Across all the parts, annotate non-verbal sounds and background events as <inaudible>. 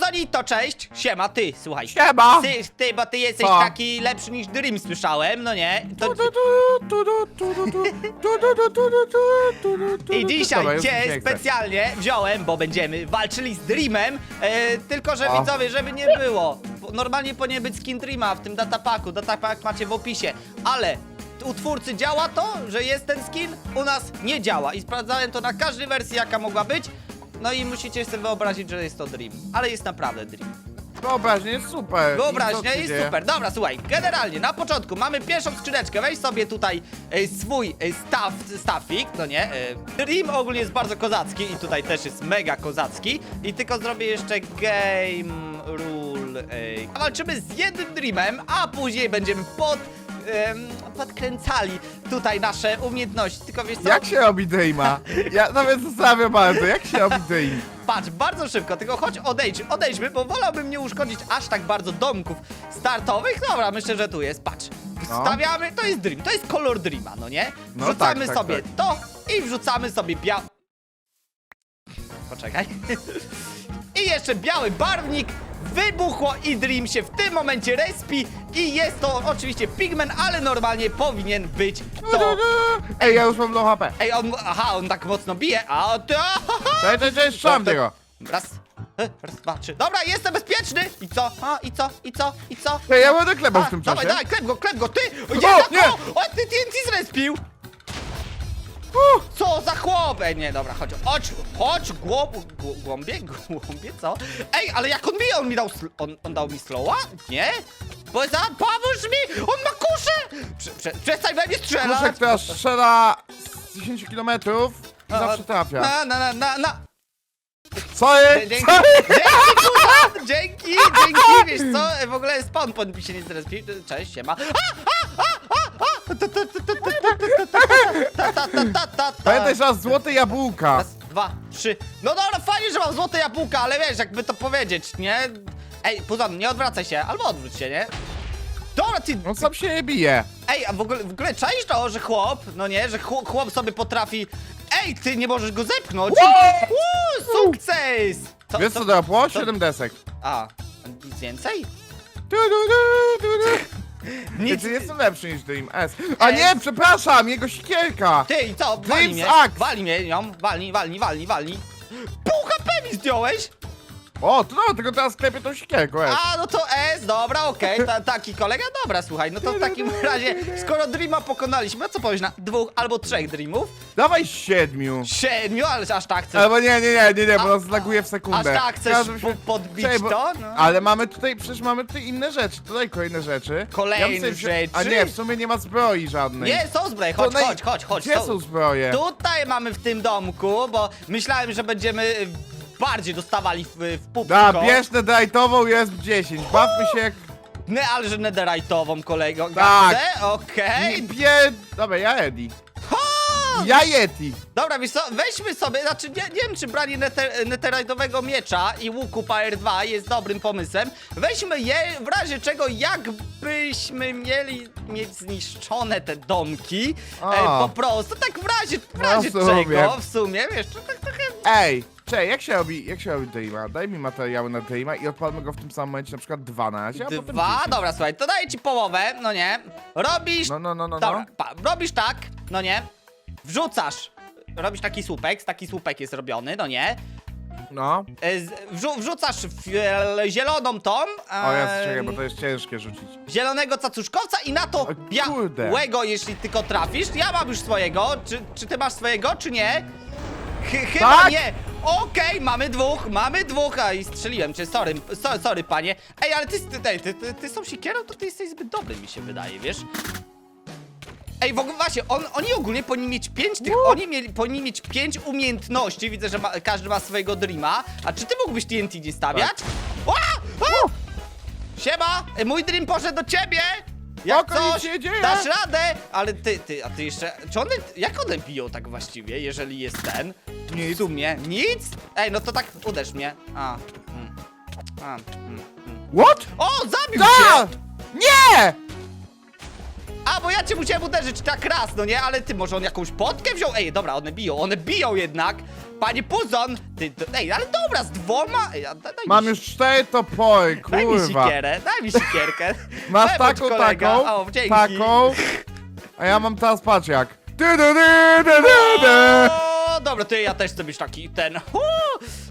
Puzonito, cześć! Siema, ty, słuchaj. Siema! Ty, ty, bo ty jesteś Co? taki lepszy niż Dream, słyszałem, no nie? To, I dzisiaj cię specjalnie wziąłem, bo będziemy walczyli z Dreamem, e, tylko że O. widzowie, żeby nie było. bo Normalnie powinien być skin Dreama w tym datapaku, datapak macie w opisie, ale u twórcy działa to, że jest ten skin, u nas nie działa i sprawdzałem to na każdej wersji jaka mogła być, no i musicie sobie wyobrazić, że jest to Dream, ale jest naprawdę Dream. Wyobraźnia jest super. I co Wyobraźnia się jest dzieje? super. Dobra, słuchaj, generalnie na początku mamy pierwszą skrzyneczkę. Weź sobie tutaj e, swój e, staff, staffik, no nie? E, Dream ogólnie jest bardzo kozacki i tutaj też jest mega kozacki. I tylko zrobię jeszcze game rule. E, walczymy z jednym Dreamem, a później będziemy pod. Em, podkręcali tutaj nasze umiejętności. Tylko wiesz co? Jak się robi Dreama? Ja nawet zastanawiam bardzo, jak się robi Dream? Patrz, bardzo szybko, tylko chodź odejdź, odejdźmy, bo wolałbym nie uszkodzić aż tak bardzo domków startowych. Dobra, myślę, że tu jest, patrz. No. Wstawiamy, to jest Dream, to jest kolor Dreama, no nie? No Wrzucamy tak, tak, sobie tak. to i wrzucamy sobie biały... Poczekaj. <laughs> I jeszcze biały barwnik. Wybuchło i Dream się w tym momencie respi i jest to oczywiście pigment, ale normalnie powinien być to... Ej, ja już mam low HP. Ej, on, aha, on tak mocno bije, a to... Cześć, cześć, cześć, szłam To- tego. Raz, e, raz, dwa, trzy. Dobra, jestem bezpieczny! I co? A, i co? I co? I co? Ej, ja będę klepał w tym dawaj, czasie. dawaj, klep go, klep go, ty! O, nie! o, o, ty TNT zrespił! Uh, Co za chłop? Ej, nie, dobra, chodź, chodź, chodź, głąb, głą- głąbie, głąbie, co? Ej, ale jak on bije, on mi dał, on, on dał mi slowa? Nie? Bo za, pomóż mi! On ma kuszę! Prze, prze, przestań we mnie strzelać! Kuszek teraz strzela z 10 km i A, zawsze trafia. Na, na, na, na, na. Sorry, Dzięki, sorry! dzięki! Dzięki, dzięki, wiesz co? W ogóle spawn mi się nie zrespił. Cześć, siema. A, a, a, a, a! Ta, ta, ta, ta, ta, ta, ta, ta, ta, ta, ta, ta. Pamiętaj, że masz złote jabłka. Raz, dwa, trzy. No dobra, fajnie, że mam złote jabłka, ale wiesz, jakby to powiedzieć, nie? Ej, Puzon, nie odwracaj się, albo odwróć się, nie? Dobra, ty... On sam się bije. Ej, a w ogóle, w ogóle czaisz to, że chłop, no nie, że chłop, chłop sobie potrafi... Ej, ty nie możesz go zepchnąć! What? Uuu, sukces! Co, Wiesz co dropło? 7 desek. A, nic więcej? Du, du, du, du, du. Nic. Ty jestem lepszy niż Dream S. A S. nie, przepraszam, jego sikierka. Ty i co? Walnij Dreams mnie, Axe. walnij mnie nią, walnij, walnij, walnij, walnij. Pół HP mi zdjąłeś? O, to dobra, tylko teraz klepię tą sikierką, S. A, no to S, dobra, okej, ta, taki kolega, dobra, słuchaj, no to w takim razie, skoro Dreama pokonaliśmy, a co powiesz na dwóch albo trzech Dreamów? Dawaj siedmiu. Siedmiu, ale aż tak chcesz, Albo nie, nie, nie, nie, nie, bo nas zlaguje w aż sekundę. tak chcesz po, podbić Czekaj, bo- to? No. Ale mamy tutaj, przecież mamy tutaj inne rzeczy, tutaj kolejne rzeczy. Kolejne bym sobie wziął- A rzeczy? nie, w sumie nie ma zbroi żadnej. Nie, są zbroje, To chodź, naj- chodź, chodź, chodź. Gdzie są- są zbroje? Tutaj mamy w tym domku, bo myślałem, że będziemy y, bardziej dostawali w, w pupko. Da, bierz netherite'ową, jest 10. Bawmy się jak... Nie, ale że netherite'ową kolego. Tak. Okej. Bie... Dobra, ja Yeti. Ja Yeti. Dobra, wiesz co, weźmy sobie, znaczy nie, nie wiem czy branie neter, netherite'owego miecza i łuku Power 2 jest dobrym pomysłem. Weźmy je w razie czego jakbyśmy mieli mieć zniszczone te domki. A. E, po prostu, tak w razie, w No, razie w sumie. czego, w sumie, wiesz, to tak. Ej, czekaj, jak się robi, jak się robi Dreama? Daj mi materiały na Dreama i odpalmy go w tym samym momencie, na przykład dwa na razie, a potem Dwa, 10. dobra, słuchaj, to daję ci połowę, no nie. Robisz No, no, no, no, Dobra, no. pa, robisz tak, no nie. Wrzucasz. Robisz taki słupek, taki słupek jest robiony, no nie. No. E, z- Wrzu wrzucasz w, e, zieloną tą. O, ja em, czekaj, bo to jest ciężkie rzucić. Zielonego cacuszkowca i na to O kurde. białego, jeśli tylko trafisz. Ja mam już swojego. Czy, czy ty masz swojego, czy nie? Ch chyba Tak. nie. Okej, mamy dwóch, mamy dwóch. A i strzeliłem cię, sorry, so, sorry panie. Ej, ale ty, ty, ty, ty, ty, ty z tą siekierą, to ty jesteś zbyt dobry, mi się wydaje, wiesz? Ej, w ogóle właśnie, on, oni ogólnie powinni mieć pięć tych, oni mieli, powinni mieć pięć umiejętności, widzę, że ma, każdy ma swojego dreama. A czy ty mógłbyś TNT nie stawiać? Tak. Ła! A! Siema, mój dream poszedł do ciebie! Jak Spoko, nic coś, się dzieje. dasz radę! Ale ty, ty, a ty jeszcze, czy one, jak one biją tak właściwie, jeżeli jest ten? W Nic. sumie, nic? Ej, no to tak, uderz mnie. A, mm, a, mm, mm. What? O, zabił Da! cię! Nie! A, bo ja cię musiałem uderzyć tak raz, no nie? Ale ty, może on jakąś potkę wziął? Ej, dobra, one biją, one biją jednak. Panie Puzon, ty, ty ej, ale dobra, z dwoma... Ej, a da- daj Mam już cztery topory, <laughs> Daj mi kurwa. sikierę, daj mi sikierkę. <laughs> Masz Wybacz, taką, kolega. taką, O, dzięki. taką. A ja mam teraz patrz jak. Du, du, du, du, du. O, dobra, ty ja też chcę być taki ten.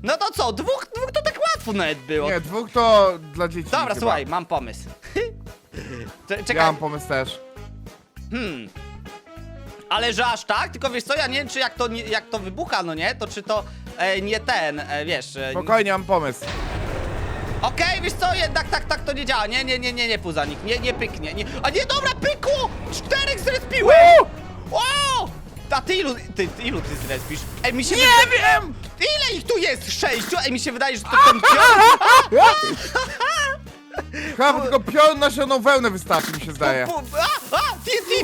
No to co, dwóch, dwóch to tak łatwo nawet było. Nie, dwóch to dla dzieci Dobra, chyba. słuchaj, mam pomysł. <laughs> Cze- Ja Czekaj, mam pomysł też. Hmm. Ale że aż tak? Tylko wiesz co, ja nie wiem, czy jak to, nie, jak to wybucha, no nie? To czy to e, nie ten, e, wiesz... E, Spokojnie, mam pomysł. Okej, wiesz co, jednak tak, tak to nie działa. Nie, nie, nie, nie, nie, Puzanik, nie, nie pyknie. Nie. A nie, dobra, pykło! Czterech zrespiłem! O! A ty ilu, ty, ty ilu ty zrespisz? Ej, mi się Nie wiem! Ile ich tu jest? Sześciu? Ej, mi się wydaje, że to ten pion... <laughs> Chyba tylko piorun na zieloną wełnę wystarczy, mi się zdaje. Pu- A,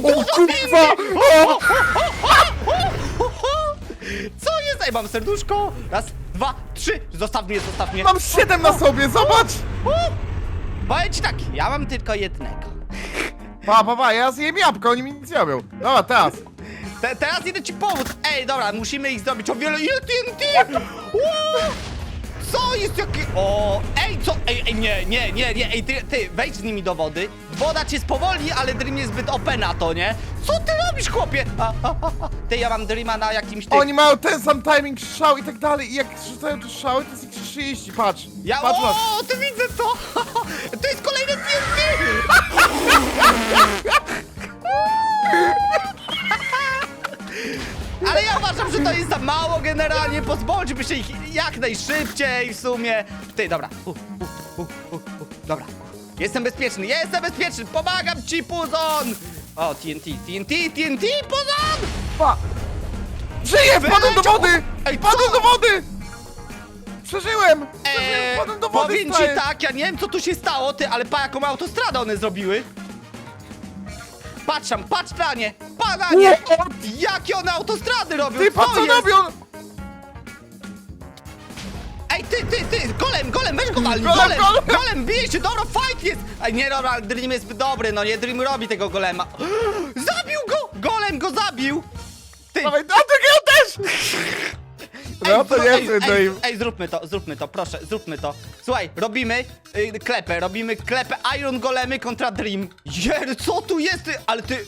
O kurwa! Co jest? Ej, mam serduszko. Raz, dwa, trzy. Zostaw mnie, zostaw mnie. Mam siedem na sobie, zobacz! Powiem ci tak, ja mam tylko jednego. Pa, pa, pa, ja zjem jabłko, oni mi nic nie robią. Dobra, teraz. Te, teraz idę ci pomóc. Ej, dobra, musimy ich zrobić o wiele... Ile TNT? Wow! Co jest jakie... O, ej, co? Ej, ej, nie, nie, nie, nie, ej, ty, ty, wejdź z nimi do wody. Woda cię spowolni, ale Dream jest zbyt OP na to, nie? Co ty robisz, chłopie? A, a, a, a. Ty, ja mam Dreama na jakimś... Ty... Oni mają ten sam timing strzał i tak dalej i jak rzucają te strzały, to jest ich 30, patrz. Ja, patrz, patrz. o, ty widzę to! <laughs> To jest kolejne TNT! <laughs> Ale ja uważam, że to jest za mało generalnie, pozbądźmy się ich jak najszybciej w sumie. Ty, dobra. U, u, u, u, u. Dobra. Jestem bezpieczny, jestem bezpieczny, pomagam ci, Puzon! O, TNT, TNT, TNT, Puzon! Pa. Żyję, wpadłem do Wyleciał! wody! Ej, Wpadłem do wody! Przeżyłem! Przeżyłem, Eee, wpadłem do wody, powiem ci stary. tak, ja nie wiem co tu się stało, ty, ale pa jaką autostradę one zrobiły. Patrz tam, patrz na nie, pa na nie! What? Jakie one autostrady robią, Ty, pa, co robią? Ej, ty, ty, ty, golem, golem, weź go walnij, Golem, golem, golem! golem, bijcie, dobra, fight jest! Ej, nie, dobra, Dream jest dobry, no nie, Dream robi tego golema. <gasps> Zabił go, golem go zabił! Ty, Dawaj, a ty ja też! No to nie ej, chcę, ej, zróbmy to, zróbmy to, proszę, zróbmy to. Słuchaj, robimy y, klepę, robimy klepę Iron Golemy kontra Dream. Jer, co tu jest? Ty, ale ty,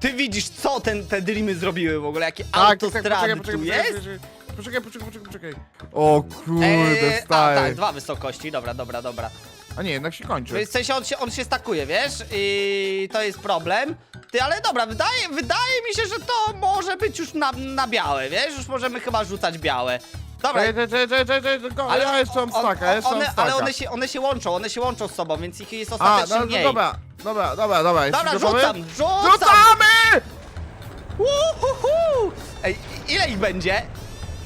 ty widzisz, co ten, te Dreamy zrobiły w ogóle, jakie Tak, autostrady poczekaj, tu jest? poczekaj, poczekaj, poczekaj, poczekaj, poczekaj. O kurde, Eee, a, stary. tak, dwa wysokości, dobra, dobra, dobra. A nie, jednak się kończy. W sensie on się, on się stakuje, wiesz? I to jest problem. Ty, ale dobra, wydaje, wydaje mi się, że to może być już na, na białe, wiesz? Już możemy chyba rzucać białe. Dobra, Czekaj, czekaj, czekaj, czekaj, czekaj, tylko ja jeszcze mam on- staka, ja jeszcze one, mam staka. Ale one się, one się łączą, one się łączą z sobą, więc ich jest A, ostatecznie no, no mniej. dobra, dobra, dobra, dobra, jesteś Dobra, gotowy? rzucam, rzucam! Rzucamy! Uhuhu! Ej, ile ich będzie?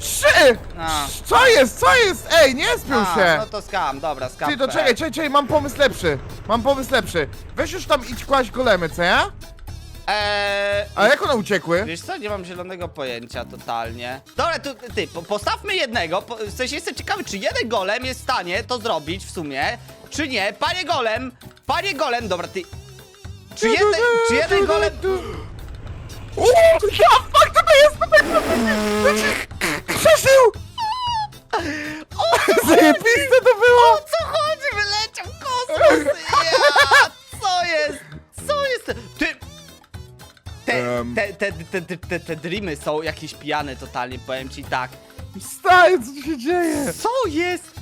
Trzy! A. Co jest, co jest? Ej, nie spił A, się! no to skam, dobra, skam. Ty, to czekaj, czekaj, czekaj, mam pomysł lepszy. Mam pomysł lepszy. Weź już tam idź kłaść golemy, co ja? Eee, A jak one uciekły? Wiesz co, nie mam zielonego pojęcia totalnie. Dobra, tu, ty, po, postawmy jednego, po, w sensie jestem ciekawy, czy jeden golem jest w stanie to zrobić w sumie, czy nie. Panie golem, panie golem, dobra, ty... Czy jeden, czy jeden golem... Uuu, <gasps> ja, te, te, te, te, dreamy są jakieś pijane totalnie, powiem ci tak. Stary, co tu się dzieje? Co jest?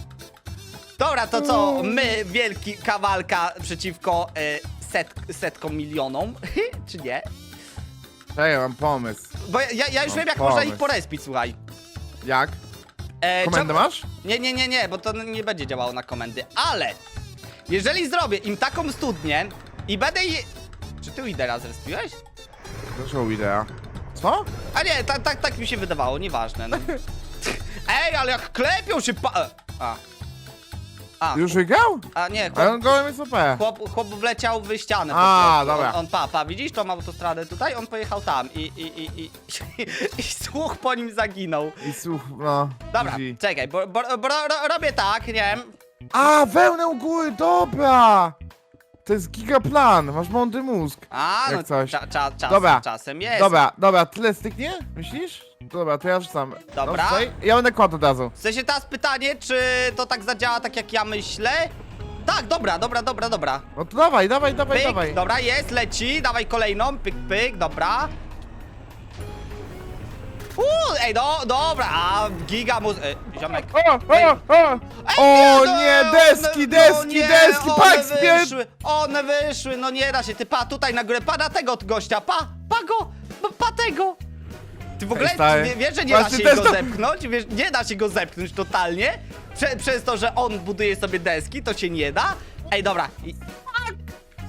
Dobra, to co? My, wielki kawalka przeciwko e, set, setkom milionom, <laughs> czy nie? Czekaj, mam pomysł. Bo ja, ja już wiem, jak można ich pomysł. porespić, słuchaj. Jak? E, Komendę czemu- masz? Nie, nie, nie, nie, bo to nie będzie działało na komendy, ale jeżeli zrobię im taką studnię i będę je... Czy ty Widera zrespiłeś? Dlaczego idea? Co? A nie, tak, tak, tak mi się wydawało, nieważne. No. <laughs> Ej, ale jak klepią się pa... A. A, Już wygrał? a nie, A chłop, on golem jest OP. chłop, chłop wleciał w ścianę po A, prostu. dobra. On, on, pa, pa, widzisz tą autostradę tutaj? On pojechał tam i, i, i, i, <laughs> i słuch po nim zaginął. I słuch, no. Dobra, czekaj, bo, bo, bo ro, robię tak, nie wiem. A, wełnę u góry, dobra! To jest gigaplan, masz mądry mózg. A, Jak no coś. Cza, cza, czas, Dobra. czasem jest. Dobra, dobra, tyle styknie? Myślisz? Dobra, to ja rzucam. Dobra. No, ja będę kładł od razu. W sensie teraz pytanie, czy to tak zadziała tak jak ja myślę? Tak, dobra, dobra, dobra, dobra. No to dawaj, dawaj, dawaj, Pyk, dawaj. dobra, jest, leci, dawaj kolejną, pyk, pyk, dobra. Uuu, ej, no, dobra, a giga muz... E, ziomek. O, o, o! Ej, O no, nie, deski, one- deski, no nie, deski, one pak, wyszły, one wyszły, no nie da się, ty pa tutaj na górę, pa na tego gościa, pa, pa go, pa, pa tego. Ty w ogóle Ej, stary. wie, wiesz, że nie da Właśnie się też go to- zepchnąć? Wiesz, nie da się go zepchnąć totalnie? Prze, przez to, że on buduje sobie deski, to się nie da? Ej, dobra, i-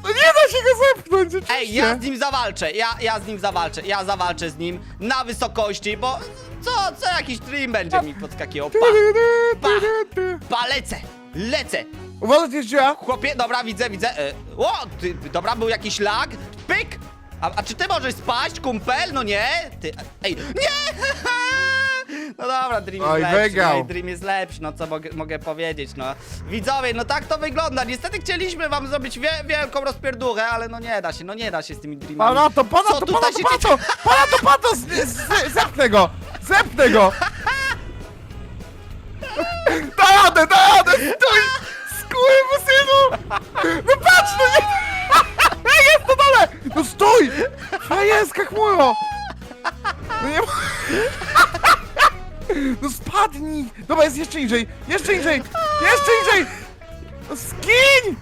No nie da się go zepchnąć, ej, ja z nim zawalczę, ja, ja z nim zawalczę, ja zawalczę z nim na wysokości, bo co, co jakiś stream będzie mi podskakiwał, pa, pa, pa, lecę, lecę, Uważaj, jest dziura. Chłopie, dobra, widzę, widzę. E, o, ty, ty, dobra, był jakiś lag. Pyk! A, a czy ty możesz spaść, kumpel? No nie? Ty, ej, nie! <laughs> No dobra, Dream jest Oj, lepszy, wygrał. no i Dream jest lepszy, no co mogę, mogę powiedzieć, no. Widzowie, no tak to wygląda. Niestety chcieliśmy wam zrobić wie, wielką rozpierduchę, ale no nie da się, no nie da się z tymi Dreamami. Pana to, pana Co to, tutaj pana to, się pana to, pana to, pana to, z- z- zepnę go, zepnę go. <laughs> Da radę, da radę, stój, synu. No patrz, no nie, <laughs> jest na dole, no stój, frajerska chmuro. No nie, <laughs> no spadnij, dobra, jest jeszcze niżej, jeszcze niżej, jeszcze niżej, no skiń.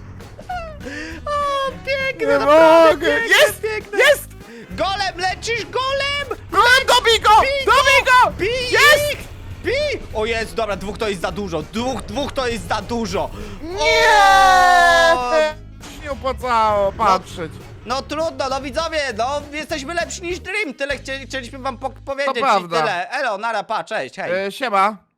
O, piękne, Nie naprawdę mogę. piękne, Jest, piękne. jest. Golem, lecisz, golem! Golem, dobij go, dobij go, Bij jest. ich! Bij! O jest, dobra, dwóch to jest za dużo. Dwóch, dwóch to jest za dużo. Nie! O! Nie opłacało patrzeć. No trudno, no widzowie, no jesteśmy lepsi niż Dream. Tyle chcie, chcieliśmy wam po powiedzieć i prawda. tyle. Elo, nara, pa, cześć, hej. E, siema.